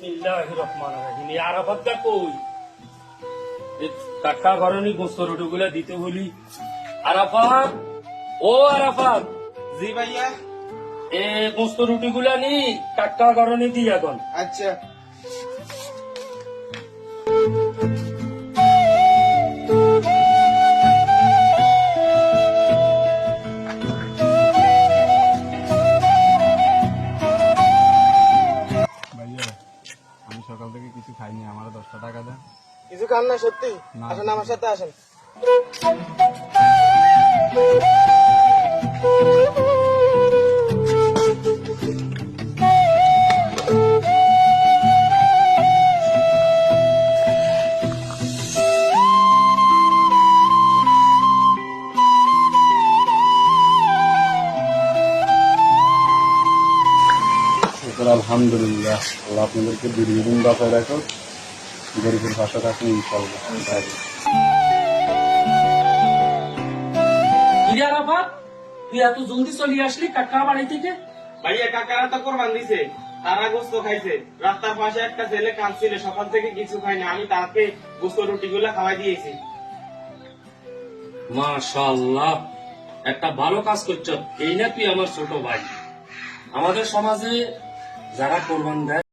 বিসমিল্লাহির রহমানির রহিম এই আরাফাতটা কই? এ কাকা ঘরনি রুটিগুলা দিতে বলি। আরাফাত ও আরাফাত। জি ভাইয়া। এ গোস্ত রুটিগুলা নি টাটকা ঘরনি দি এখন। আচ্ছা। সকাল থেকে কিছু খাইনি আমার দশটা টাকা দেন। কিছু খান না সত্যি। আসেন আমার সাথে আসেন। শুকর আলহামদুলিল্লাহ আল্লাহ আপনাদেরকে দীর্ঘদিন বাঁচায় রাখো গরিবের রাখুন ইনশাল্লাহ আরাফাত তুই এত জলদি চলে আসলি কাকা বাড়ি থেকে? ভাইয়া কাকারা তো কোরবান দিছে তারা গোস্ত খাইছে। রাস্তার পাশে একটা ছেলে কাঁদছিল সকাল থেকে কিছু খাইনি আমি তাকে গোস্ত রুটি গুলা খাওয়াই দিয়েছি। একটা ভালো কাজ করছ। এই না তুই আমার ছোট ভাই। আমাদের সমাজে যারা কোরবান দেয়